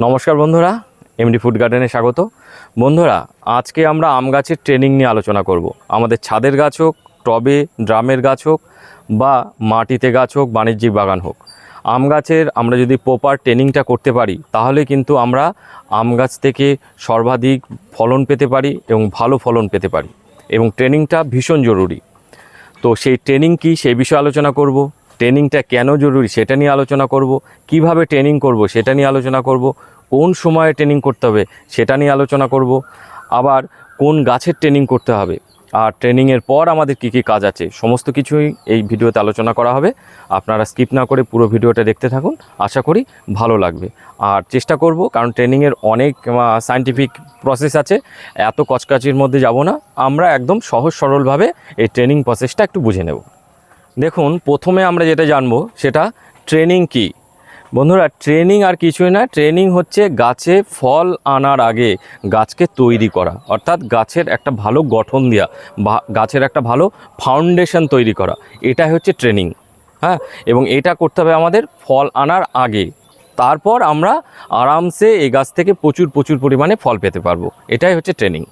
নমস্কার বন্ধুরা MD food গার্ডেনে স্বাগত। বন্ধুরা, আজকে আমরা আম গাছের ট্রেনিং নিয়ে আলোচনা করব। আমাদের ছাদের গাছ হোক, টবে, ড্রামের গাছ হোক, বা মাটিতে গাছ হোক, বাণিজ্যিক বাগান হোক। আম গাছের আমরা যদি প্রপার ট্রেনিংটা করতে পারি, তাহলে কিন্তু আমরা আম গাছ থেকে সর্বাধিক ফলন পেতে পারি এবং ভালো ফলন পেতে পারি। এবং ট্রেনিংটা ভীষণ জরুরি। তো সেই ট্রেনিং কি, সেই বিষয়ে আলোচনা করব। ট্রেনিংটা কেন জরুরি সেটা নিয়ে আলোচনা করব, কীভাবে ট্রেনিং করব সেটা নিয়ে আলোচনা করব, কোন সময়ে ট্রেনিং করতে হবে সেটা নিয়ে আলোচনা করব, আবার কোন গাছের ট্রেনিং করতে হবে, আর ট্রেনিংয়ের পর আমাদের কী কী কাজ আছে, সমস্ত কিছুই এই ভিডিওতে আলোচনা করা হবে। আপনারা স্কিপ না করে পুরো ভিডিওটা দেখতে থাকুন, আশা করি ভালো লাগবে। আর চেষ্টা করব, কারণ ট্রেনিংয়ের অনেক সায়েন্টিফিক প্রসেস আছে, এত কচকাচির মধ্যে যাব না, আমরা একদম সহজ সরলভাবে এই ট্রেনিং প্রসেসটা একটু বুঝে নেব। দেখুন, প্রথমে আমরা যেটা জানব, সেটা ট্রেনিং কি? বন্ধুরা, ট্রেনিং আর কিছুই না, ট্রেনিং হচ্ছে গাছে ফল আনার আগে গাছকে তৈরি করা, অর্থাৎ গাছের একটা ভালো গঠন দেওয়া গাছের একটা ভালো ফাউন্ডেশন তৈরি করা, এটাই হচ্ছে ট্রেনিং হ্যাঁ? এবং এটা করতে হবে আমাদের ফল আনার আগে, তারপর আমরা আরামসে এই গাছ থেকে প্রচুর প্রচুর পরিমাণে ফল পেতে পারব, এটাই হচ্ছে ট্রেনিং।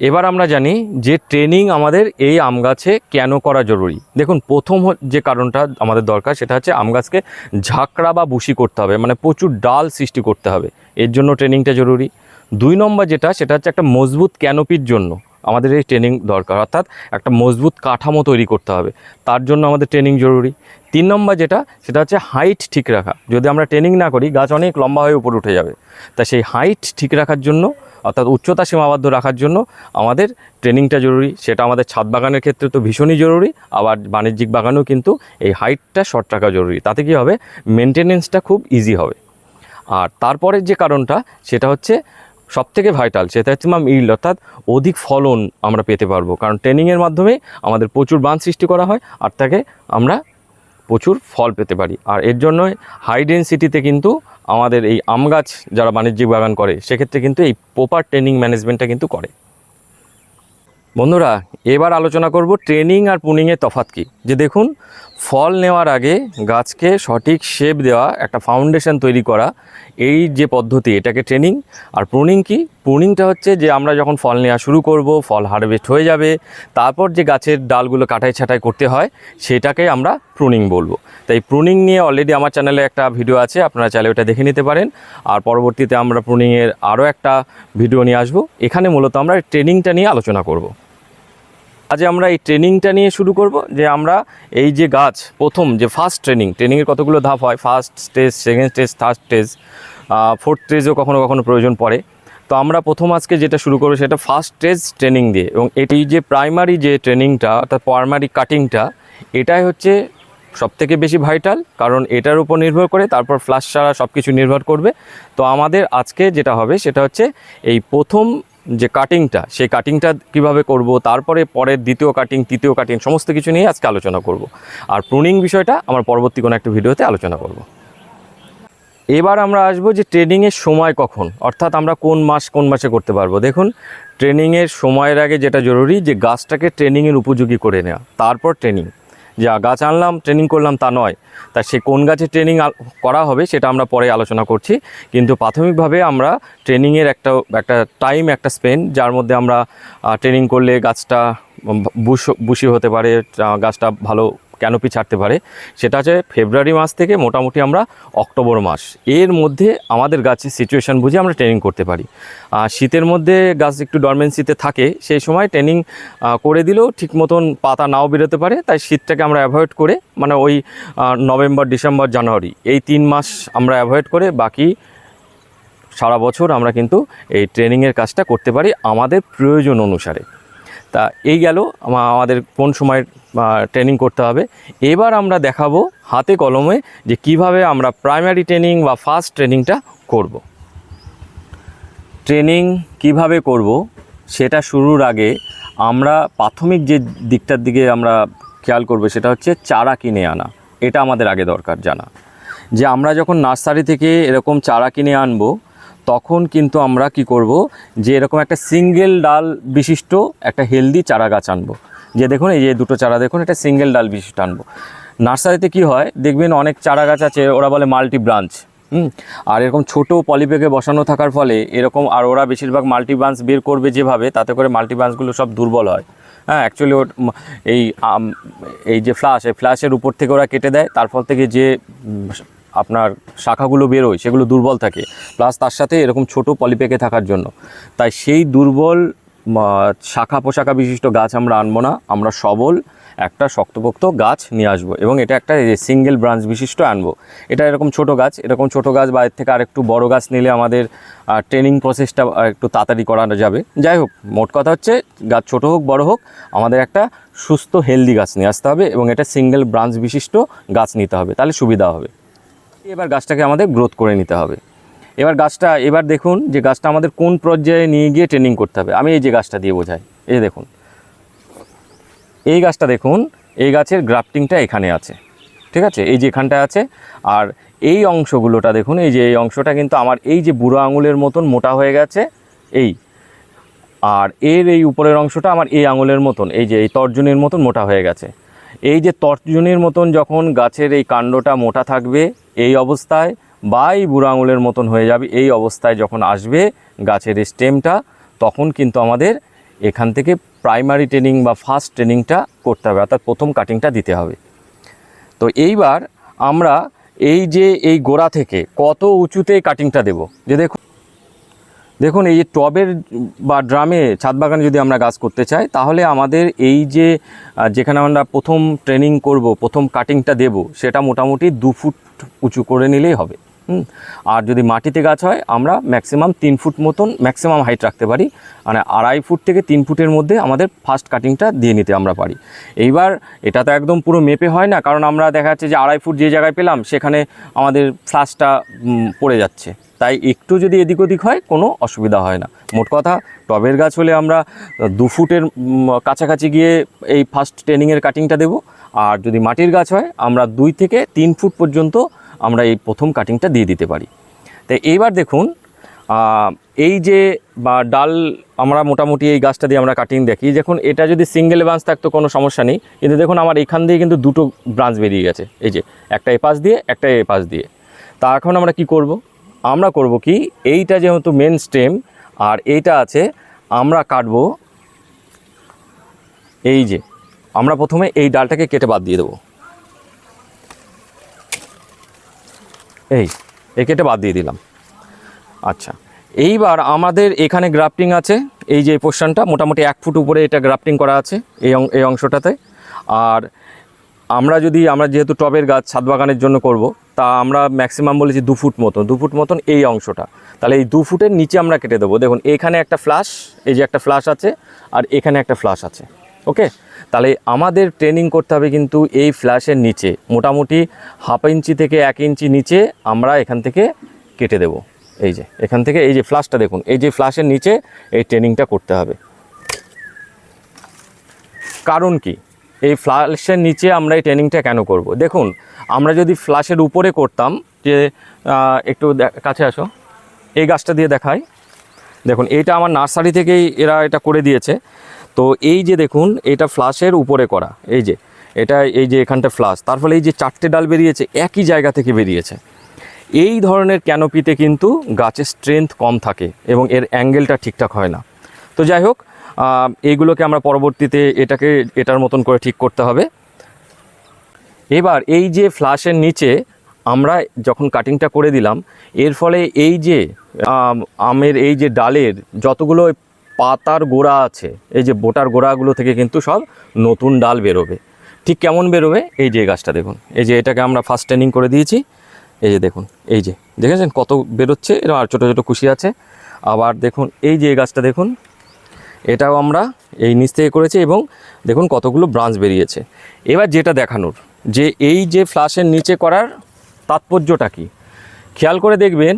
এবার আমরা জানি যে ট্রেনিং আমাদের এই আম গাছে কেন করা জরুরি। দেখুন, প্রথম যে কারণটা আমাদের দরকার সেটা হচ্ছে আম গাছকে ঝাঁকড়া বা বুশি করতে হবে মানে প্রচুর ডাল সৃষ্টি করতে হবে। এর জন্য ট্রেনিংটা জরুরি। দুই নম্বর যেটা, সেটা হচ্ছে একটা মজবুত ক্যানোপির জন্য আমাদের এই ট্রেনিং দরকার, অর্থাৎ একটা মজবুত কাঠামো তৈরি করতে হবে। তার জন্য আমাদের ট্রেনিং জরুরি। তিন নম্বর যেটা, সেটা হচ্ছে হাইট ঠিক রাখা। যদি আমরা ট্রেনিং না করি, গাছ অনেক লম্বা হয়ে উপরে উঠে যাবে। তা সেই হাইট ঠিক রাখার জন্য অর্থাৎ উচ্চতা সীমাবদ্ধ রাখার জন্য আমাদের ট্রেনিংটা জরুরি। সেটা আমাদের ছাদ বাগানের ক্ষেত্রে তো ভীষণই জরুরি, আবার বাণিজ্যিক বাগানেও কিন্তু এই হাইটটা শর্ট রাখা জরুরি। তাতে কি হবে? মেনটেনেন্সটা খুব ইজি হবে। আর তারপরের যে কারণটা, সেটা হচ্ছে সব থেকে ভাইটাল সেটা হচ্ছে মাম ইল্ড অর্থাৎ অধিক ফলন আমরা পেতে পারব। কারণ ট্রেনিংয়ের মাধ্যমে আমাদের প্রচুর বান সৃষ্টি করা হয়, আর তাকে আমরা প্রচুর ফল পেতে পারি। আর এর জন্য হাই ডেন্সিটিতে কিন্তু আমাদের এই আম গাছ যারা বাণিজ্যিক বাগান করে, সেক্ষেত্রে কিন্তু এই প্রপার ট্রেনিং ম্যানেজমেন্টটা কিন্তু করে। বন্ধুরা, এবার আলোচনা করব ট্রেনিং আর পুনিংয়ের তফাত কী? যে দেখুন, ফল নেওয়ার আগে গাছকে সঠিক শেপ দেওয়া, একটা ফাউন্ডেশন তৈরি করা, এই যে পদ্ধতি, এটাকে ট্রেনিং আর প্রুনিং কি? প্রুনিংটা হচ্ছে যে আমরা যখন ফল নেওয়া শুরু করব, ফল হারভেস্ট হয়ে যাবে, তারপর যে গাছের ডালগুলো কাটাই ছাঁটাই করতে হয়, সেটাকে আমরা প্রুনিং বলব। তাই প্রুনিং নিয়ে অলরেডি আমার চ্যানেলে একটা ভিডিও আছে, আপনারা চাইলে ওটা দেখে নিতে পারেন। আর পরবর্তীতে আমরা প্রুনিংয়ের আরও একটা ভিডিও নিয়ে আসব। এখানে মূলত আমরা ট্রেনিংটা নিয়ে আলোচনা করব। আজ আমরা এই ট্রেনিংটা নিয়ে শুরু করব যে আমরা এই যে গাছ, প্রথম যে ফার্স্ট ট্রেনিং ট্রেনিংয়ের কতগুলো ধাপ হয়? First stage second stage third stage fourth স্টেজও কখনো কখনো প্রয়োজন পড়ে। তো আমরা প্রথম আজকে যেটা শুরু করব সেটা ফার্স্ট স্টেজ ট্রেনিং দিয়ে এবং এটি যে প্রাইমারি যে ট্রেনিংটা অর্থাৎ প্রাইমারি কাটিংটা এটাই হচ্ছে সব থেকে বেশি ভাইটাল কারণ এটার উপর নির্ভর করে তারপর ফ্লাশ ছাড়া সব কিছু নির্ভর করবে। তো আমাদের আজকে যেটা হবে সেটা হচ্ছে এই প্রথম যে কাটিংটা সেই কাটিংটা কীভাবে করব, তারপরে পরের দ্বিতীয় কাটিং তৃতীয় কাটিং সমস্ত কিছু নিয়ে আজকে আলোচনা করব। আর প্রুনিং বিষয়টা আমার পরবর্তী কোনো একটা ভিডিওতে আলোচনা করব। এবার আমরা আসব যে ট্রেনিংয়ের সময় কখন, অর্থাৎ আমরা কোন মাস, কোন মাসে করতে পারব। দেখুন ট্রেনিংয়ের সময়ের আগে যেটা জরুরি যে গাছটাকে ট্রেনিংয়ের উপযোগী করে নেওয়া, তারপর ট্রেনিং যা গাছ আনলাম ট্রেনিং করলাম তা নয়। তা সে কোন গাছে ট্রেনিং করা হবে সেটা আমরা পরে আলোচনা করছি। কিন্তু প্রাথমিকভাবে আমরা ট্রেনিংয়ের একটা একটা টাইম একটা স্পেন যার মধ্যে আমরা ট্রেনিং করলে গাছটা বুস বুশি হতে পারে গাছটা ভালো ক্যানোপি ছাড়তে পারে। সেটা হচ্ছে ফেব্রুয়ারি মাস থেকে মোটামুটি আমরা অক্টোবর মাস। এর মধ্যে আমাদের গাছের সিচুয়েশান বুঝে আমরা ট্রেনিং করতে পারি। আর শীতের মধ্যে গাছ একটু ডরমেন্সিতে থাকে, সেই সময় ট্রেনিং করে দিলেও ঠিক মতন পাতা নাও বেরোতে পারে। তাই শীতটাকে আমরা অ্যাভয়েড করে মানে ওই নভেম্বর ডিসেম্বর জানুয়ারি এই তিন মাস আমরা অ্যাভয়েড করে বাকি সারা বছর আমরা কিন্তু এই ট্রেনিংয়ের কাজটা করতে পারি আমাদের প্রয়োজন অনুসারে। তা এই গেল আমাদের কোন সময় ট্রেনিং করতে হবে। এবার আমরা দেখাবো হাতে কলমে যে কীভাবে আমরা প্রাইমারি ট্রেনিং বা ফার্স্ট ট্রেনিংটা করব। ট্রেনিং কীভাবে করব সেটা শুরুর আগে আমরা প্রাথমিক যে দিকটার দিকে আমরা খেয়াল করব সেটা হচ্ছে চারা কিনে আনা। এটা আমাদের আগে দরকার জানা। যে আমরা যখন নার্সারি থেকে এরকম চারা কিনে আনব তখন কিন্তু আমরা কি করব? যে এরকম একটা সিঙ্গেল ডাল বিশিষ্ট একটা হেলদি চারা গাছ আনব। যে দেখুন, এই যে দুটো চারা দেখুন, এটা সিঙ্গেল ডাল বিশিষ্ট আনব। নার্সারিতে কি হয়? দেখবেন অনেক চারা গাছ আছে, ওরা বলে মাল্টি ব্রাঞ্চ হুম? আর এরকম ছোট পলিব্যাগে বসানো থাকার ফলে এরকম আর ওরা বেশিরভাগ মাল্টিবান্স বের করবে যেভাবে, তাতে করে মাল্টিবান্সগুলো সব দুর্বল হয়। হ্যাঁ অ্যাকচুয়ালি ওর এই এই যে ফ্লাশ এই ফ্ল্যাশের উপর থেকে ওরা কেটে দেয়, তার ফল থেকে যে আপনার শাখাগুলো বেরোয়, সেগুলো দুর্বল থাকে। প্লাস তার সাথে এরকম ছোট পলিপ্যাকে থাকার জন্য। তাই সেই দুর্বল শাখা পোশাখা বিশিষ্ট গাছ আমরা আনব না। আমরা সবল একটা শক্তপোক্ত গাছ নিয়ে আসব এবং এটা একটা সিঙ্গেল ব্রাঞ্চ বিশিষ্ট আনব। এটা এরকম ছোট গাছ, এরকম ছোট গাছ বাইরের থেকে আরেকটু বড় গাছ নিলে আমাদের ট্রেনিং প্রসেসটা একটু তাড়াতাড়ি করানো যাবে। যাই হোক, মোট কথা হচ্ছে গাছ ছোট হোক, বড় হোক, আমাদের একটা সুস্থ হেলদি গাছ নিয়ে আসতে হবে এবং এটা সিঙ্গেল ব্রাঞ্চ বিশিষ্ট গাছ নিতে হবে। তাহলে সুবিধা হবে। এবার গাছটাকে আমাদের গ্রোথ করে নিতে হবে। এবার গাছটা, এবার দেখুন যে গাছটা আমাদের কোন পর্যায়ে নিয়ে গিয়ে ট্রেনিং করতে হবে। আমি এই যে গাছটা দিয়ে বোঝাই, এই দেখুন। এই গাছটা দেখুন, এই গাছের গ্রাফটিংটা এখানে আছে, ঠিক আছে? এই যে এখানটায় আছে, আর এই অংশগুলোটা দেখুন, এই যে এই অংশটা কিন্তু আমার এই যে বুড়ো আঙুলের মতন মোটা হয়ে গেছে, এই। আর এর এই উপরের অংশটা আমার এই আঙুলের মতন, এই যে এই তর্জনীর মতন মোটা হয়ে গেছে। এই যে তর্জনীর মতন যখন গাছের এই কাণ্ডটা মোটা থাকবে, এই অবস্থায় বা এই বুড়ো আঙুলের মতন হয়ে যাবে। এই অবস্থায় যখন আসবে গাছের স্টেমটা, তখন কিন্তু আমাদের এখান থেকে প্রাইমারি ট্রেনিং বা ফার্স্ট ট্রেনিংটা করতে হবে, অর্থাৎ প্রথম কাটিংটা দিতে হবে। তো এইবার আমরা এই যে এই গোড়া থেকে কত উঁচুতে কাটিংটা দেব? যে দেখুন দেখুন, এই যে টবের বা ড্রামে ছাদ বাগানে যদি আমরা গাছ করতে চাই, তাহলে আমাদের এই যে যেখানে আমরা প্রথম ট্রেনিং করব, প্রথম কাটিংটা দেব, সেটা মোটামুটি দু ফুট উঁচু করে নিলেই হবে। আর যদি মাটিতে গাছ হয়, আমরা ম্যাক্সিমাম তিন ফুট মতন ম্যাক্সিমাম হাইট রাখতে পারি। মানে আড়াই ফুট থেকে তিন ফুটের মধ্যে আমাদের ফার্স্ট কাটিংটা দিয়ে নিতে আমরা পারি। এইবার এটা তো একদম পুরো মেপে হয় না, কারণ আমরা দেখা যাচ্ছে যে আড়াই ফুট যে জায়গায় পেলাম, সেখানে আমাদের ফ্লাশটা পড়ে যাচ্ছে। তাই একটু যদি এদিক ওদিক হয়, কোনো অসুবিধা হয় না। মোট কথা, টবের গাছ হলে আমরা দু ফুটের কাছাকাছি গিয়ে এই ফার্স্ট ট্রেনিংয়ের কাটিংটা দেব। আর যদি মাটির গাছ হয়, আমরা দুই থেকে তিন ফুট পর্যন্ত আমরা এই প্রথম কাটিংটা দিয়ে দিতে পারি। তো এইবার দেখুন এই যে, বা ডাল আমরা মোটামুটি এই গাছটা দিয়ে আমরা কাটিং দেখি। দেখুন, এটা যদি সিঙ্গেল ব্রাঞ্চ থাকতো কোনো সমস্যা নেই। কিন্তু দেখুন, আমার এখান দিয়ে কিন্তু দুটো ব্রাঞ্চ বেরিয়ে গেছে। এই যে, একটা এ পাশ দিয়ে, একটা এ পাশ দিয়ে। তা এখন আমরা কি করব? আমরা করব কি, এইটা যেহেতু মেন স্টেম আর এইটা আছে, আমরা কাটবো এই যে, আমরা প্রথমে এই ডালটাকে কেটে বাদ দিয়ে দেবো। এই এই কেটে বাদ দিয়ে দিলাম। আচ্ছা এইবার আমাদের এখানে গ্রাফটিং আছে, এই যে পোর্শনটা, মোটামুটি এক ফুট উপরে এটা গ্রাফটিং করা আছে, এই এই অংশটাতে। আর আমরা যদি, আমরা যেহেতু টবের গাছ ছাদ বাগানের জন্য করব, তা আমরা ম্যাক্সিমাম বলেছি দু ফুট মতন, দু ফুট মতন এই অংশটা। তাহলে এই দু ফুটের নিচে আমরা কেটে দেবো। দেখুন, এখানে একটা ফ্লাশ এই যে একটা ফ্লাশ আছে, আর এখানে একটা ফ্লাশ আছে। ওকে তাহলে আমাদের ট্রেনিং করতে হবে কিন্তু এই ফ্ল্যাশের নিচে। মোটামুটি হাফ ইঞ্চি থেকে এক ইঞ্চি নিচে আমরা এখান থেকে কেটে দেব। এই যে, এখান থেকে এই যে ফ্ল্যাশটা দেখুন, এই যে ফ্ল্যাশের নিচে এই ট্রেনিংটা করতে হবে। কারণ কি? এই ফ্ল্যাশের নিচে আমরা এই ট্রেনিংটা কেন করব? দেখুন, আমরা যদি ফ্ল্যাশের উপরে করতাম যে একটু কাছে আসো, এই গাছটা দিয়ে দেখাই। দেখুন, এইটা আমার নার্সারি থেকেই এরা এটা করে দিয়েছে। তো এই যে দেখুন, এটা ফ্লাশের উপরে করা, এই যে, এটা এই যে এখানটা ফ্লাশ, তার ফলে এই যে চারটে ডাল বেরিয়েছে, একই জায়গা থেকে বেরিয়েছে। এই ধরনের ক্যানোপিতে কিন্তু গাছের স্ট্রেংথ কম থাকে এবং এর অ্যাঙ্গেলটা ঠিকঠাক হয় না। তো যাই হোক এইগুলোকে আমরা পরবর্তীতে এটাকে, এটার মতন করে ঠিক করতে হবে। এবার এই যে ফ্লাশের নিচে আমরা যখন কাটিংটা করে দিলাম, এর ফলে এই যে আমের এই যে ডালের যতগুলো পাতার গোড়া আছে। এই যে বোটার গোড়াগুলো থেকে কিন্তু সব নতুন ডাল বেরোবে। ঠিক কেমন বেরোবে? এই যে গাছটা দেখুন। এই যে এটাকে আমরা ফার্স্ট ট্রেনিং করে দিয়েছি। এই যে দেখুন, এই যে। দেখেছেন কত বেরোচ্ছে? এরকম আর ছোটো ছোটো খুশি আছে। আবার দেখুন, এই যে গাছটা দেখুন, এটাও আমরা এই নিচ থেকে করেছি এবং দেখুন কতগুলো ব্রাঞ্চ বেরিয়েছে। এবার যেটা দেখানোর, যে এই যে ফ্লাশের নিচে করার তাৎপর্যটা কি? খেয়াল করে দেখবেন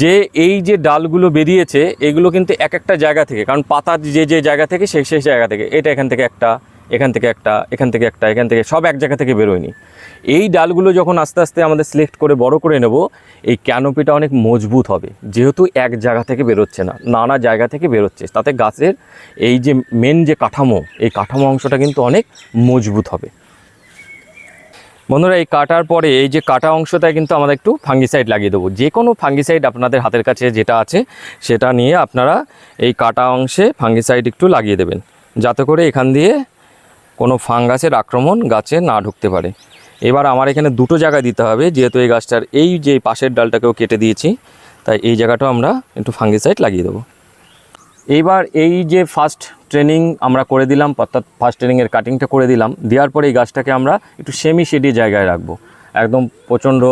যে এই যে ডালগুলো বেরিয়েছে, এগুলো কিন্তু এক একটা জায়গা থেকে, কারণ পাতার যে যে জায়গা থেকে সেই সেই জায়গা থেকে। এটা এখান থেকে একটা, এখান থেকে একটা, এখান থেকে একটা, এখান থেকে সব এক জায়গা থেকে বেরোয়নি। এই ডালগুলো যখন আস্তে আস্তে আমাদের সিলেক্ট করে, বড় করে নেব, এই ক্যানোপিটা অনেক মজবুত হবে। যেহেতু এক জায়গা থেকে বেরোচ্ছে না, নানা জায়গা থেকে বেরোচ্ছে। তাতে গাছের এই যে মেন যে কাঠামো, এই কাঠামো অংশটা কিন্তু অনেক মজবুত হবে। বন্ধুরা, এই কাটার পরে এই যে কাটা অংশটায় কিন্তু আমরা একটু ফাঙ্গিসাইড লাগিয়ে দেবো। যে কোনো ফাঙ্গিসাইড আপনাদের হাতের কাছে যেটা আছে, সেটা নিয়ে আপনারা এই কাটা অংশে ফাঙ্গিসাইড একটু লাগিয়ে দেবেন। যাতে করে এখান দিয়ে কোনো ফাঙ্গাসের আক্রমণ গাছে না ঢুকতে পারে। এবার আমার এখানে দুটো জায়গায় দিতে হবে, যেহেতু এই গাছটার এই যে পাশের ডালটাকেও কেটে দিয়েছি, তাই এই জায়গাটাও আমরা একটু ফাঙ্গিসাইড লাগিয়ে দেবো। এইবার এই যে ফার্স্ট ট্রেনিং আমরা করে দিলাম, অর্থাৎ ফার্স্ট ট্রেনিংয়ের কাটিংটা করে দিলাম। দেওয়ার পরে এই গাছটাকে আমরা একটু সেমি শেডি জায়গায় রাখব। একদম প্রচণ্ড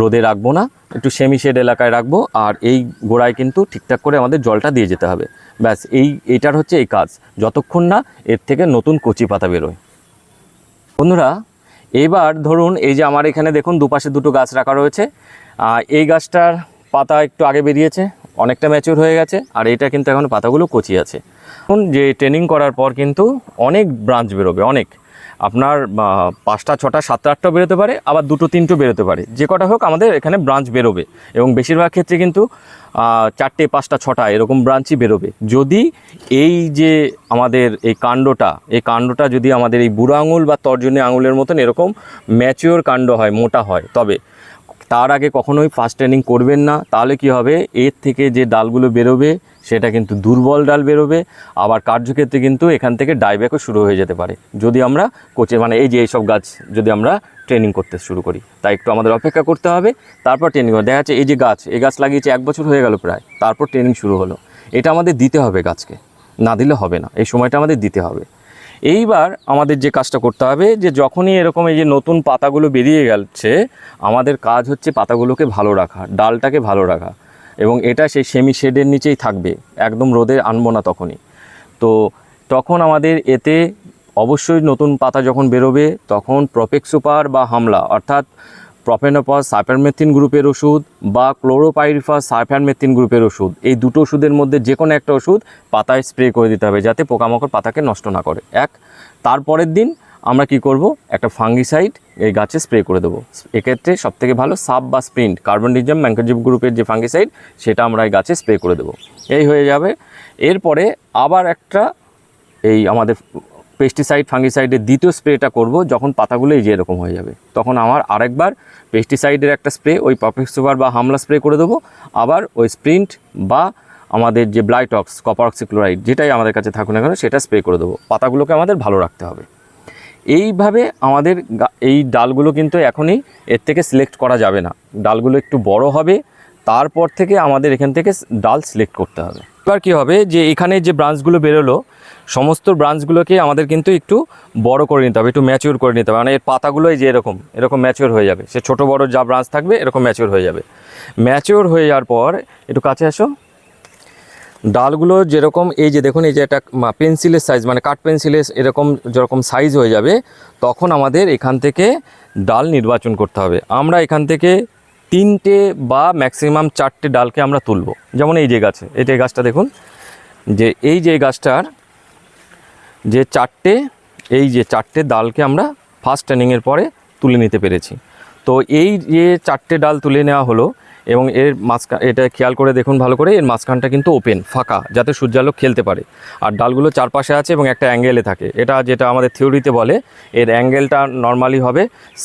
রোদে রাখব না, একটু সেমি শেড এলাকায় রাখব, আর এই গোড়ায় কিন্তু ঠিকঠাক করে আমাদের জলটা দিয়ে যেতে হবে। ব্যাস, এই এইটার হচ্ছে এই কাজ। যতক্ষণ না এর থেকে নতুন কচি পাতা বেরোয়। বন্ধুরা, এবার ধরুন এই যে আমার এখানে দেখুন দুপাশে দুটো গাছ রাখা রয়েছে। এই গাছটার পাতা একটু আগে বেরিয়েছে, অনেকটা ম্যাচিওর হয়ে গেছে, আর এটা কিন্তু এখন পাতাগুলো কচি আছে। যে ট্রেনিং করার পর কিন্তু অনেক ব্রাঞ্চ বেরোবে, অনেক। আপনার পাঁচটা, ছটা, সাতটা, আটটা বেরোতে পারে, আবার দুটো, তিনটে বেরোতে পারে। যে কটা হোক আমাদের এখানে ব্রাঞ্চ বেরোবে এবং বেশিরভাগ ক্ষেত্রে কিন্তু চারটে, পাঁচটা, ছটা এরকম ব্রাঞ্চই বেরোবে। যদি এই যে আমাদের এই কাণ্ডটা এই কাণ্ডটা যদি আমাদের এই বুড়ো আঙুল বা তর্জনী আঙুলের মতন এরকম ম্যাচিওর কাণ্ড হয়, মোটা হয়, তবে তার আগে কখনোই ফার্স্ট ট্রেনিং করবেন না। তাহলে কি হবে? এর থেকে যে ডালগুলো বেরোবে সেটা কিন্তু দুর্বল ডাল বেরোবে, আবার কার্যক্ষেত্রে কিন্তু এখান থেকে ডাইব্যাকও শুরু হয়ে যেতে পারে। যদি আমরা কোচে মানে এই যে এইসব গাছ যদি আমরা ট্রেনিং করতে শুরু করি, তাই একটু আমাদের অপেক্ষা করতে হবে। তারপর ট্রেনিং দেখা যাচ্ছে এই যে গাছ, এই গাছ লাগিয়েছে এক বছর হয়ে গেল প্রায়, তারপর ট্রেনিং শুরু হলো। এটা আমাদের দিতে হবে গাছকে, না দিলে হবে না, এই সময়টা আমাদের দিতে হবে। এইবার আমাদের যে কাজটা করতে হবে, যে যখনই এরকম এই যে নতুন পাতাগুলো বেরিয়ে গেছে, আমাদের কাজ হচ্ছে পাতাগুলোকে ভালো রাখা, ডালটাকে ভালো রাখা। এবং এটা সেই সেমি শেডের নিচেই থাকবে, একদম রোদে আনব না তখনই। তো তখন আমাদের এতে অবশ্যই নতুন পাতা যখন বেরোবে, তখন প্রপেক্সোপার বা হামলা, অর্থাৎ প্রপেনোপাস সাইপারমেথিন গ্রুপের ওষুধ বা ক্লোরোপাইরিফাস সাইফারমেথিন গ্রুপের ওষুধ, এই দুটো ওষুধের মধ্যে যে কোনো একটা ওষুধ পাতায় স্প্রে করে দিতে হবে, যাতে পোকামাকড় পাতাকে নষ্ট না করে। এক, তারপরের দিন আমরা কি করব? একটা ফাঙ্গিসাইড এই গাছে স্প্রে করে দেবো। এক্ষেত্রে সবথেকে ভালো সাব বা স্প্রিন্ট কার্বন কার্বনডিজম ম্যাঙ্কোজিব গ্রুপের যে ফাঙ্গিসাইড সেটা আমরা এই গাছে স্প্রে করে দেবো। এই হয়ে যাবে। এরপরে আবার একটা এই আমাদের পেস্টিসাইড ফাঙ্গিসাইডের দ্বিতীয় স্প্রেটা করব, যখন পাতাগুলো এই যে এরকম হয়ে যাবে। তখন আমার আরেকবার পেস্টিসাইডের একটা স্প্রে ওই পপেক্সোভার বা হামলা স্প্রে করে দেবো। আবার ওই স্প্রিন্ট বা আমাদের যে ব্লাইটক্স কপার অক্সিক্লোরাইড যেটাই আমাদের কাছে থাকুক না কেন, সেটা স্প্রে করে দেবো। পাতাগুলোকে আমাদের ভালো রাখতে হবে। এইভাবে আমাদের এই ডালগুলো কিন্তু এখনই এর থেকে সিলেক্ট করা যাবে না। ডালগুলো একটু বড় হবে, তারপর থেকে আমাদের এখান থেকে ডাল সিলেক্ট করতে হবে। এবার কী হবে যে এখানে যে ব্রাঞ্চগুলো বেরোলো, সমস্ত ব্রাঞ্চগুলোকে আমাদের কিন্তু একটু বড় করে নিতে হবে, একটু ম্যাচিওর করে নিতে হবে। মানে এর পাতাগুলো এই যে এরকম এরকম ম্যাচিওর হয়ে যাবে। সে ছোট বড় যা ব্রাঞ্চ থাকবে, এরকম ম্যাচিওর হয়ে যাবে। ম্যাচিওর হয়ে যাওয়ার পর, একটু কাছে আসো। ডালগুলো যেরকম এই যে দেখুন, এই যে একটা পেন্সিলের সাইজ মানে কাঠ পেন্সিলের এরকম যেরকম সাইজ হয়ে যাবে, তখন আমাদের এখান থেকে ডাল নির্বাচন করতে হবে। আমরা এখান থেকে তিনটে বা ম্যাক্সিমাম চারটে ডালকে আমরা তুলব। যেমন এই যে গাছে, এই যে গাছটা দেখুন, যে এই যে গাছটার যে চারটে, এই যে চারটে ডালকে আমরা ফার্স্ট ট্রেনিংয়ের পরে তুলে নিতে পেরেছি। তো এই যে চারটে ডাল তুলে নেওয়া হলো এবং এর মাঝখান এটা খেয়াল করে দেখুন ভালো করে, এর মাঝখানটা কিন্তু ওপেন ফাঁকা, যাতে সূর্যালোক খেলতে পারে। আর ডালগুলো চারপাশে আছে এবং একটা অ্যাঙ্গেলে থাকে। এটা যেটা আমাদের থিওরিতে বলে, এর অ্যাঙ্গেলটা নর্মালি হবে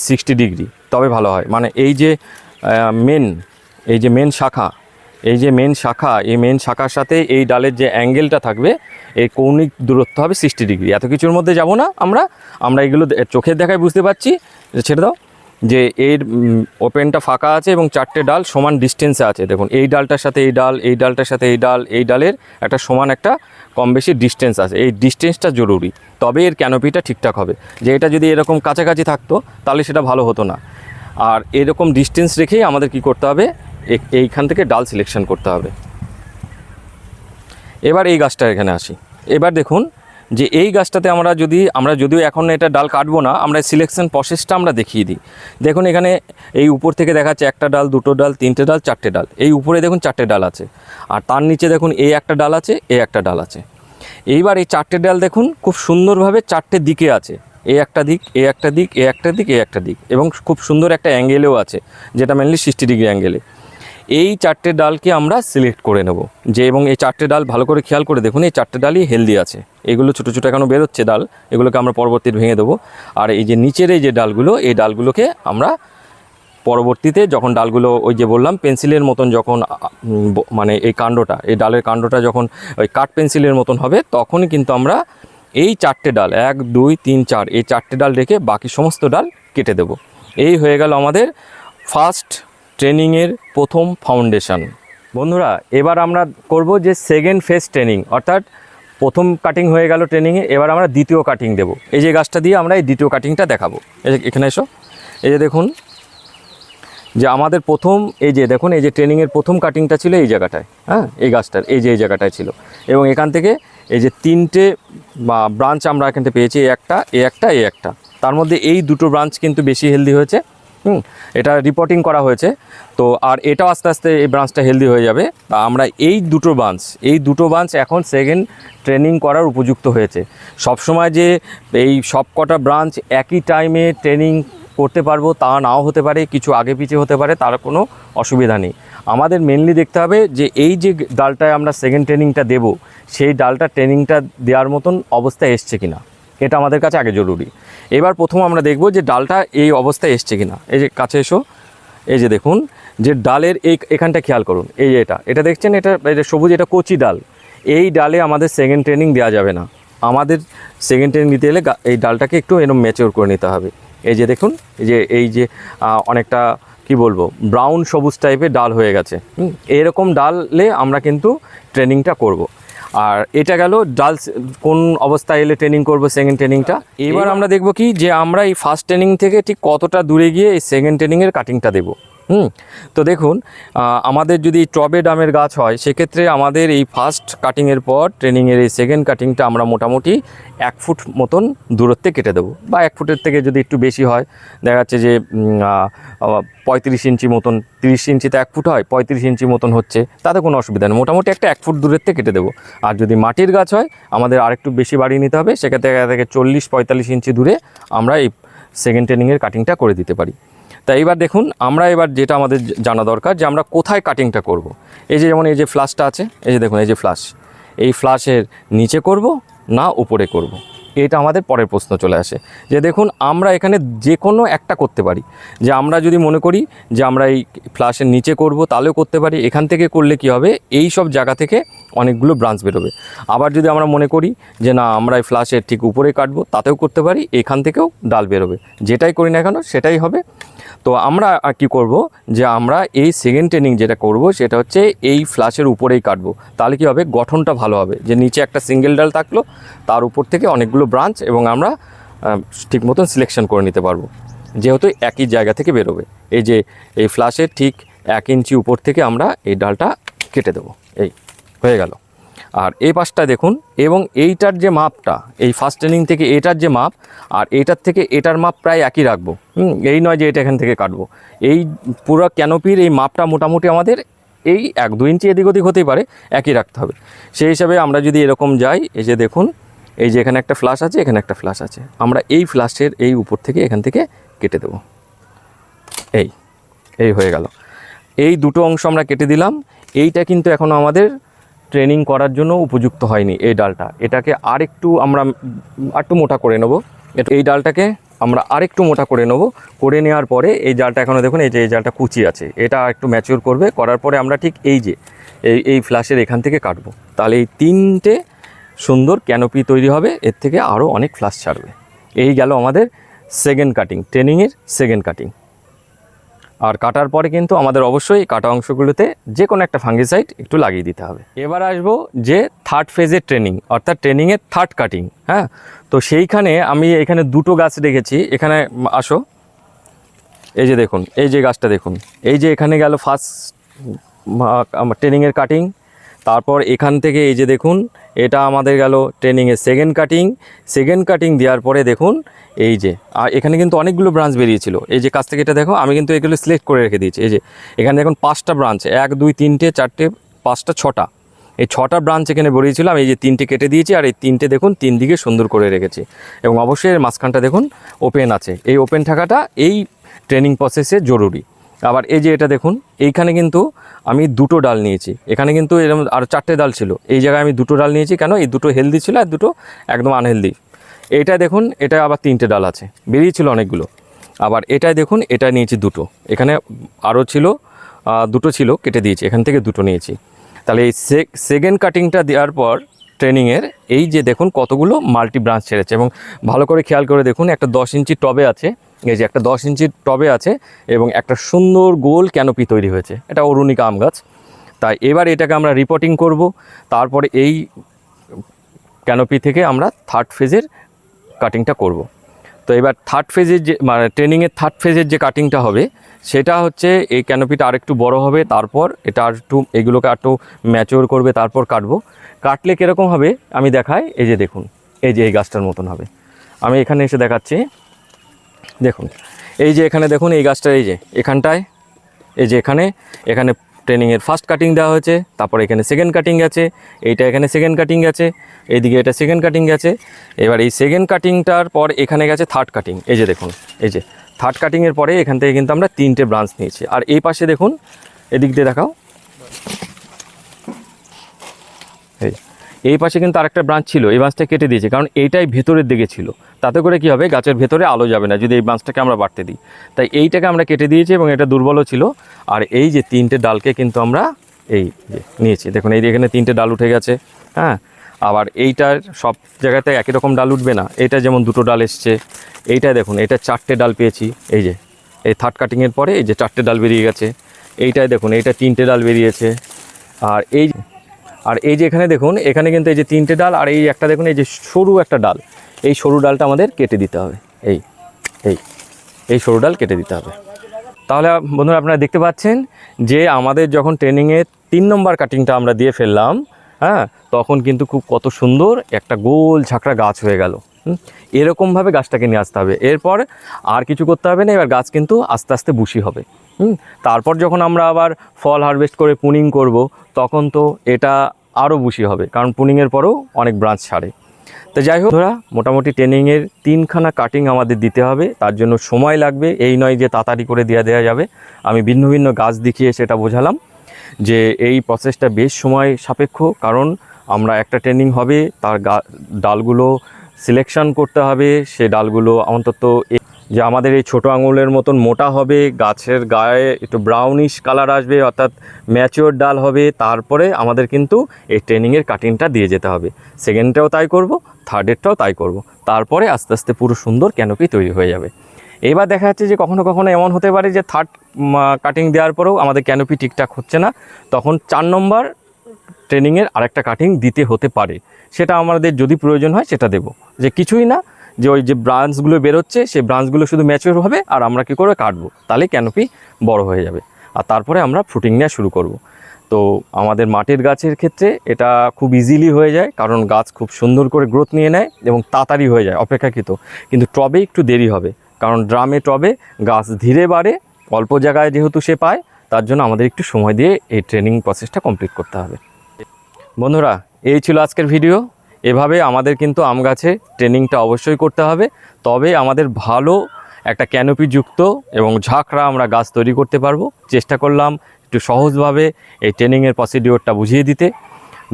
সিক্সটি ডিগ্রি তবে ভালো হয়। মানে এই যে মেন এই যে মেন শাখা, এই যে মেন শাখা, এই মেন শাখার সাথে এই ডালের যে অ্যাঙ্গেলটা থাকবে এই কৌণিক দূরত্ব হবে সিক্সটি ডিগ্রি এত কিছুর মধ্যে যাব না আমরা আমরা এগুলো চোখের দেখায় বুঝতে পারছি। ছেড়ে দাও। যে এর ওপেনটা ফাঁকা আছে এবং চারটে ডাল সমান ডিস্টেন্সে আছে। দেখুন, এই ডালটার সাথে এই ডাল, এই ডালটার সাথে এই ডাল, এই ডালের একটা সমান একটা কম বেশি ডিস্টেন্স আছে। এই ডিস্টেন্সটা জরুরি। তবে এর ক্যানোপিটা ঠিকঠাক হবে। যে এটা যদি এরকম কাছাকাছি থাকতো, তাহলে সেটা ভালো হতো না। আর এরকম ডিস্টেন্স রেখেই আমাদের কি করতে হবে? এইখান থেকে ডাল সিলেকশন করতে হবে। এবার এই গাছটা এখানে আসি। এবার দেখুন যে এই গাছটাতে আমরা যদি, আমরা যদিও এখন এটা ডাল কাটবো না, আমরা সিলেকশন প্রসেসটা আমরা দেখিয়ে দিই। দেখুন এখানে এই উপর থেকে দেখাচ্ছে একটা ডাল, দুটো ডাল, তিনটে ডাল, চারটে ডাল। এই উপরে দেখুন চারটে ডাল আছে। আর তার নিচে দেখুন এই একটা ডাল আছে, এই একটা ডাল আছে। এইবার এই চারটে ডাল দেখুন খুব সুন্দরভাবে চারটে দিকে আছে। এ একটা দিক এ একটা দিক এ একটা দিক এ একটা দিক। এবং খুব সুন্দর একটা অ্যাঙ্গেলেও আছে, যেটা মেনলি সিক্সটি ডিগ্রি অ্যাঙ্গেলে এই চারটে ডালকে আমরা সিলেক্ট করে নেব। যে এবং এই চারটে ডাল ভালো করে খেয়াল করে দেখুন, এই চারটে ডালই হেলদি আছে। এগুলো ছোটো ছোটো এখনও বেরোচ্ছে ডাল, এগুলোকে আমরা পরবর্তীতে ভেঙে দেবো। আর এই যে নিচের এই যে ডালগুলো, এই ডালগুলোকে আমরা পরবর্তীতে যখন ডালগুলো ওই যে বললাম পেন্সিলের মতন যখন মানে এই কাণ্ডটা, এই ডালের কাণ্ডটা যখন ওই কাঠ পেন্সিলের মতন হবে, তখনই কিন্তু আমরা এই চারটে ডাল, এক, দুই, তিন, চার, এই চারটে ডাল রেখে বাকি সমস্ত ডাল কেটে দেব। এই হয়ে গেল আমাদের ফার্স্ট ট্রেনিংয়ের প্রথম ফাউন্ডেশন। বন্ধুরা, এবার আমরা করব যে সেকেন্ড ফেজ ট্রেনিং অর্থাৎ প্রথম কাটিং হয়ে গেল ট্রেনিংয়ে এবার আমরা দ্বিতীয় কাটিং দেব। এই যে গাছটা দিয়ে আমরা এই দ্বিতীয় কাটিংটা দেখাবো। এই যে এখানে এসো। এই যে দেখুন, যে আমাদের প্রথম, এই যে দেখুন, এই যে ট্রেনিংয়ের প্রথম কাটিংটা ছিল এই জায়গাটায় হ্যাঁ? এই গাছটার, এই যে এই জায়গাটায় ছিল। এবং এখান থেকে এই যে তিনটে, বা ব্রাঞ্চ আমরা এখান থেকে পেয়েছি, এই একটা এ একটা এ একটা। তার মধ্যে এই দুটো ব্রাঞ্চ কিন্তু বেশি হেলদি হয়েছে। হুম, এটা রিপোর্টিং করা হয়েছে। তো আর এটাও আস্তে আস্তে এই ব্রাঞ্চটা হেলদি হয়ে যাবে। তা আমরা এই দুটো ব্রাঞ্চ এই দুটো ব্রাঞ্চ এখন সেকেন্ড ট্রেনিং করার উপযুক্ত হয়েছে। সবসময় যে এই সব কটা ব্রাঞ্চ একই টাইমে ট্রেনিং করতে পারব তা নাও হতে পারে, কিছু আগে পিছিয়ে হতে পারে, তার কোনো অসুবিধা নেই। আমাদের মেনলি দেখতে হবে যে এই যে ডালটায় আমরা সেকেন্ড ট্রেনিংটা দেব, সেই ডালটা ট্রেনিংটা দেওয়ার মতন অবস্থায় এসছে কিনা। এটা আমাদের কাছে আগে জরুরি। এবার প্রথম আমরা দেখব যে ডালটা এই অবস্থায় এসছে কিনা। এই যে কাছে এসো। এই যে দেখুন, যে ডালের এই এখানটা খেয়াল করুন। এই যে এটা। এটা দেখছেন? এটা এটা সবুজ, এটা কচি ডাল। এই ডালে আমাদের সেকেন্ড ট্রেনিং দেওয়া যাবে না। আমাদের সেকেন্ড ট্রেনিং দিতে গেলে এই ডালটাকে একটু এরকম ম্যাচিওর করে নিতে হবে। এই যে দেখুন, এই যে এই যে অনেকটা, কি বলব ব্রাউন সবুজ টাইপের ডাল হয়ে গেছে। এরকম ডালে আমরা কিন্তু ট্রেনিংটা করব। আর এটা গেল ডালস কোন অবস্থায় এলে ট্রেনিং করব সেকেন্ড ট্রেনিংটা এবার আমরা দেখব কি যে আমরা এই ফার্স্ট ট্রেনিং থেকে ঠিক কতটা দূরে গিয়ে এই সেকেন্ড ট্রেনিংয়ের কাটিংটা দেবো। হুম, তো দেখুন আমাদের যদি টবে ডামের গাছ হয়, সেক্ষেত্রে আমাদের এই ফার্স্ট কাটিংয়ের পর ট্রেনিংয়ের এই সেকেন্ড কাটিংটা আমরা মোটামুটি এক ফুট মতন দূরত্বে কেটে দেবো। বা এক ফুটের থেকে যদি একটু বেশি হয়, দেখা যাচ্ছে যে পঁয়ত্রিশ ইঞ্চি মতন, তিরিশ ইঞ্চিতে এক ফুট হয়, পঁয়ত্রিশ ইঞ্চি মতন হচ্ছে, তাতে কোনো অসুবিধা নেই। মোটামুটি একটা এক ফুট থেকে কেটে দেবো। আর যদি মাটির গাছ হয়, আমাদের আরেকটু বেশি বাড়িয়ে নিতে হবে, সেক্ষেত্রে থেকে চল্লিশ পঁয়তাল্লিশ ইঞ্চি দূরে আমরা এই সেকেন্ড ট্রেনিংয়ের কাটিংটা করে দিতে পারি। তা এইবার দেখুন, আমরা এবার যেটা আমাদের জানা দরকার যে আমরা কোথায় কাটিংটা করব। এই যে যেমন এই যে ফ্লাশটা আছে, এই যে দেখুন, এই যে ফ্লাশ এই ফ্লাশের নিচে করব, না উপরে করব। এটা আমাদের পরের প্রশ্ন চলে আসে। যে দেখুন, আমরা এখানে যে কোনো একটা করতে পারি। যে আমরা যদি মনে করি যে আমরা এই ফ্লাশের নিচে করব, তাহলেও করতে পারি। এখান থেকে করলে কি হবে? এই সব জায়গা থেকে অনেকগুলো ব্রাঞ্চ বেরোবে। আবার যদি আমরা মনে করি যে না, আমরা এই ফ্লাশের ঠিক উপরে কাটবো, তাতেও করতে পারি। এখান থেকেও ডাল বেরোবে। যেটাই করি না কেন, সেটাই হবে। তো আমরা কি করব? যে আমরা এই সেকেন্ড ট্রেনিং যেটা করব, সেটা হচ্ছে এই ফ্লাশের উপরেই কাটবো। তাহলে কী হবে? গঠনটা ভালো হবে। যে নিচে একটা সিঙ্গেল ডাল থাকল, তার উপর থেকে অনেকগুলো ব্রাঞ্চ এবং আমরা ঠিক মতন সিলেকশন করে নিতে পারব। যেহেতু একই জায়গা থেকে বেরোবে। এই যে এই ফ্লাশের ঠিক এক ইঞ্চি উপর থেকে আমরা এই ডালটা কেটে দেবো। এই, হয়ে গেল। আর এই পাশটা দেখুন, এবং এইটার যে মাপটা, এই ফার্স্ট ট্রেনিং থেকে এটার যে মাপ, আর এটার থেকে এটার মাপ প্রায় একই রাখব। এই নয় যে এটা এখান থেকে কাটবো। এই পুরো ক্যানোপির এই মাপটা মোটামুটি আমাদের এই এক দু ইঞ্চি এদিক ওদিক হতেই পারে, একই রাখতে হবে। সেই হিসাবে আমরা যদি এরকম যাই, এই যে দেখুন, এই যে এখানে একটা ফ্লাশ আছে, এখানে একটা ফ্লাশ আছে। আমরা এই ফ্লাশের এই উপর থেকে এখান থেকে কেটে দেবো। এই এই হয়ে গেল। এই দুটো অংশ আমরা কেটে দিলাম। এইটা কিন্তু এখনও আমাদের ট্রেনিং করার জন্য উপযুক্ত হয়নি এই ডালটা। এটাকে আরেকটু আমরা আরেকটু মোটা করে নেব। এই ডালটাকে আমরা আরেকটু মোটা করে নেব। করে নেওয়ার পরে এই জালটা এখনও দেখুন, এই যে এই জালটা কুচি আছে। এটা একটু ম্যাচিওর করবে, করার পরে আমরা ঠিক এই যে, এই এই ফ্ল্যাশের এখান থেকে কাটবো। তাহলে এই তিনটে সুন্দর ক্যানোপি তৈরি হবে, এর থেকে আরও অনেক ফ্লাশ ছাড়বে। এই গেল আমাদের সেকেন্ড কাটিং ট্রেনিংয়ের সেকেন্ড কাটিং আর কাটার পরে কিন্তু আমাদের অবশ্যই কাটা অংশগুলোতে যে কোনো একটা ফাঙ্গিসাইড একটু লাগিয়ে দিতে হবে। এবার আসব যে থার্ড ফেজের ট্রেনিং অর্থাৎ ট্রেনিংয়ের থার্ড কাটিং হ্যাঁ? তো সেইখানে আমি এখানে দুটো গাছ রেখেছি এখানে, আসো। এই যে দেখুন, এই যে গাছটা দেখুন। এই যে এখানে গেল ফার্স্ট ট্রেনিংয়ের কাটিং তারপর এখান থেকে এই যে দেখুন এটা আমাদের গেল ট্রেনিংয়ে সেকেন্ড কাটিং সেকেন্ড কাটিং দেওয়ার পরে দেখুন, এই যে, আর এখানে কিন্তু অনেকগুলো ব্রাঞ্চ বেরিয়েছিল। এই যে, কাছ থেকে এটা দেখো, আমি কিন্তু এগুলো সিলেক্ট করে রেখে দিয়েছি। এই যে, এখানে দেখুন পাঁচটা ব্রাঞ্চ এক, দুই, তিনটে, চারটে, পাঁচটা, ছটা। এই ছটা ব্রাঞ্চ এখানে বেরিয়েছিল, আমি এই যে তিনটে কেটে দিয়েছি, আর এই তিনটে দেখুন তিন দিকে সুন্দর করে রেখেছি। এবং অবশ্যই এর মাঝখানটা দেখুন ওপেন আছে। এই ওপেন থাকাটা এই ট্রেনিং প্রসেসে জরুরি। আবার এই যে এটা দেখুন, এইখানে কিন্তু আমি দুটো ডাল নিয়েছি। এখানে কিন্তু এরকম আরও চারটে ডাল ছিল। এই জায়গায় আমি দুটো ডাল নিয়েছি। কেন? এই দুটো হেলদি ছিল আর দুটো একদম আনহেলদি এটা দেখুন, এটা আবার তিনটে ডাল আছে। বেরিয়েছিল অনেকগুলো। আবার এটাই দেখুন, এটা নিয়েছি দুটো। এখানে আরও ছিল দুটো ছিল, কেটে দিয়েছি। এখান থেকে দুটো নিয়েছি। তাহলে এই সেকেন্ড কাটিংটা দেওয়ার পর ট্রেনিংয়ের এই যে দেখুন, কতগুলো মাল্টি ব্রাঞ্চ ছেড়েছে। এবং ভালো করে খেয়াল করে দেখুন, একটা দশ ইঞ্চি টবে আছে। এই যে একটা দশ ইঞ্চির টবে আছে এবং একটা সুন্দর গোল ক্যানোপি তৈরি হয়েছে। এটা অরুণিকা আম গাছ। তাই এবার এটাকে আমরা রিপোর্টিং করব। তারপরে এই ক্যানোপি থেকে আমরা থার্ড ফেজের কাটিংটা করব। তো এবার থার্ড ফেজের যে মানে ট্রেনিংয়ের থার্ড ফেজের যে কাটিংটা হবে, সেটা হচ্ছে এই ক্যানোপিটা আরেকটু বড় হবে, তারপর এটা আর একটু, এগুলোকে একটু ম্যাচিওর করবে, তারপর কাটবো। কাটলে কীরকম হবে, আমি দেখাই। এই যে দেখুন, এই যে এই গাছটার মতন হবে। আমি এখানে এসে দেখাচ্ছি। দেখুন, এই যে এখানে দেখুন, এই গাছটা এই যে এখানটায়, এই যে এখানে এখানে ট্রেনিংয়ের ফার্স্ট কাটিং দেওয়া হয়েছে, তারপর এখানে সেকেন্ড কাটিং গেছে এইটা এখানে সেকেন্ড কাটিং গেছে এইদিকে এটা সেকেন্ড কাটিং গেছে এবার এই সেকেন্ড কাটিংটার পর এখানে গেছে থার্ড কাটিং এই যে দেখুন, এই যে থার্ড কাটিংয়ের পরে এখান থেকে কিন্তু আমরা তিনটে ব্রাঞ্চ নিয়েছি। আর এই পাশে দেখুন, এদিক দিয়ে দেখাও এই পাশে কিন্তু আরেকটা ব্রাঞ্চ ছিল, এই ব্রাঞ্চটা কেটে দিয়েছে, কারণ এইটাই ভেতরের দিকে ছিল। তাতে করে কি হবে, গাছের ভেতরে আলো যাবে না, যদি এই ব্রাঞ্চটাকে আমরা বাড়তে দিই। তাই এইটাকে আমরা কেটে দিয়েছি এবং এটা দুর্বলও ছিল। আর এই যে তিনটে ডালকে কিন্তু আমরা এই যে নিয়েছি, দেখুন এই এখানে তিনটে ডাল উঠে গেছে হ্যাঁ? আবার এইটার সব জায়গাতে একই রকম ডাল উঠবে না, এটা যেমন দুটো ডাল এসছে, এইটা দেখুন, এটা চারটে ডাল পেয়েছি, এই যে, এই থার্ড কাটিংয়ের পরে এই যে চারটে ডাল বেরিয়ে গেছে, এইটাই দেখুন, এইটা তিনটে ডাল বেরিয়েছে, আর এই আর এই যে এখানে দেখুন, এখানে কিন্তু এই যে তিনটে ডাল আর এই একটা দেখুন, এই যে সরু একটা ডাল। এই সরু ডালটা আমাদের কেটে দিতে হবে। এই এই এই সরু ডাল কেটে দিতে হবে। তাহলে বন্ধুরা আপনারা দেখতে পাচ্ছেন যে আমাদের যখন ট্রেনিংয়ে তিন নম্বর কাটিংটা আমরা দিয়ে ফেললাম হ্যাঁ তখন কিন্তু খুব কত সুন্দর একটা গোল ঝাঁকড়া গাছ হয়ে গেল। এরকমভাবে গাছটাকে নিয়ে আসতে হবে। এরপর আর কিছু করতে হবে না, এবার গাছ কিন্তু আস্তে আস্তে বুশি হবে। হুম? তারপর যখন আমরা আবার ফল হারভেস্ট করে পুনিং করব, তখন তো এটা আরও বুশি হবে, কারণ পুনিংয়ের পরেও অনেক ব্রাঞ্চ ছাড়ে। তো যাই হোক ধরা মোটামুটি ট্রেনিংয়ের তিনখানা কাটিং আমাদের দিতে হবে, তার জন্য সময় লাগবে। এই নয় যে তাড়াতাড়ি করে দেওয়া দেওয়া যাবে। আমি ভিন্ন ভিন্ন গাছ দেখিয়ে সেটা বোঝালাম, যে এই প্রসেসটা বেশ সময় সাপেক্ষ, কারণ আমরা একটা ট্রেনিং হবে, তার ডালগুলো সিলেকশন করতে হবে, সে ডালগুলো অন্তত যে আমাদের এই ছোটো আঙুলের মতন মোটা হবে, গাছের গায়ে একটু ব্রাউনিশ কালার আসবে, অর্থাৎ ম্যাচিওর ডাল হবে, তারপরে আমাদের কিন্তু এই ট্রেনিংয়ের কাটিংটা দিয়ে যেতে হবে। সেকেন্ডটাও তাই করব থার্ডেরটাও তাই করব। তারপরে আস্তে আস্তে পুরো সুন্দর ক্যানোপি তৈরি হয়ে যাবে। এবার দেখা যাচ্ছে যে কখনো কখনো এমন হতে পারে যে থার্ড কাটিং দেওয়ার পরেও আমাদের ক্যানোপি ঠিকঠাক হচ্ছে না। তখন চার নম্বর ট্রেনিংয়ের আরেকটা কাটিং দিতে হতে পারে। সেটা আমাদের যদি প্রয়োজন হয় সেটা দেব। যে কিছুই না, যে ওই যে ব্রাঞ্চগুলো বেরোচ্ছে, সেই ব্রাঞ্চগুলো শুধু ম্যাচিওর হবে আর আমরা কী করে কাটবো? তাহলে ক্যানোপি বড় হয়ে যাবে। আর তারপরে আমরা ফ্রুটিং নেওয়া শুরু করব। তো আমাদের মাটির গাছের ক্ষেত্রে এটা খুব ইজিলি হয়ে যায়, কারণ গাছ খুব সুন্দর করে গ্রোথ নিয়ে নেয় এবং তাড়াতাড়ি হয়ে যায়, অপেক্ষাকৃত। কিন্তু টবে একটু দেরি হবে, কারণ ড্রামে টবে গাছ ধীরে বাড়ে, অল্প জায়গায় যেহেতু সে পায়, তার জন্য আমাদের একটু সময় দিয়ে এই ট্রেনিং প্রসেসটা কমপ্লিট করতে হবে। বন্ধুরা, এই ছিল আজকের ভিডিও এভাবে আমাদের কিন্তু আম গাছে ট্রেনিংটা অবশ্যই করতে হবে। তবে আমাদের ভালো একটা ক্যানোপি যুক্ত এবং ঝাঁকড়া আমরা গাছ তৈরি করতে পারব। চেষ্টা করলাম একটু সহজভাবে এই ট্রেনিংয়ের প্রসিডিওরটা বুঝিয়ে দিতে।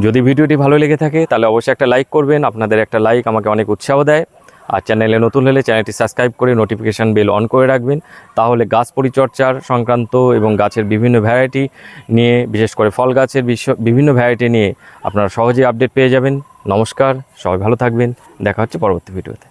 যদি ভিডিওটি ভালো লেগে থাকে, তাহলে অবশ্যই একটা লাইক করবেন। আপনাদের একটা লাইক আমাকে অনেক উৎসাহ দেয়। আর চ্যানেলে নতুন হলে চ্যানেলটি সাবস্ক্রাইব করে নোটিফিকেশান বেল অন করে রাখবেন। তাহলে গাছ পরিচর্যার সংক্রান্ত এবং গাছের বিভিন্ন ভ্যারাইটি নিয়ে, বিশেষ করে ফল গাছের বিভিন্ন ভ্যারাইটি নিয়ে আপনারা সহজেই আপডেট পেয়ে যাবেন। নমস্কার, সবাই ভালো থাকবেন। দেখা হচ্ছে পরবর্তী ভিডিওতে।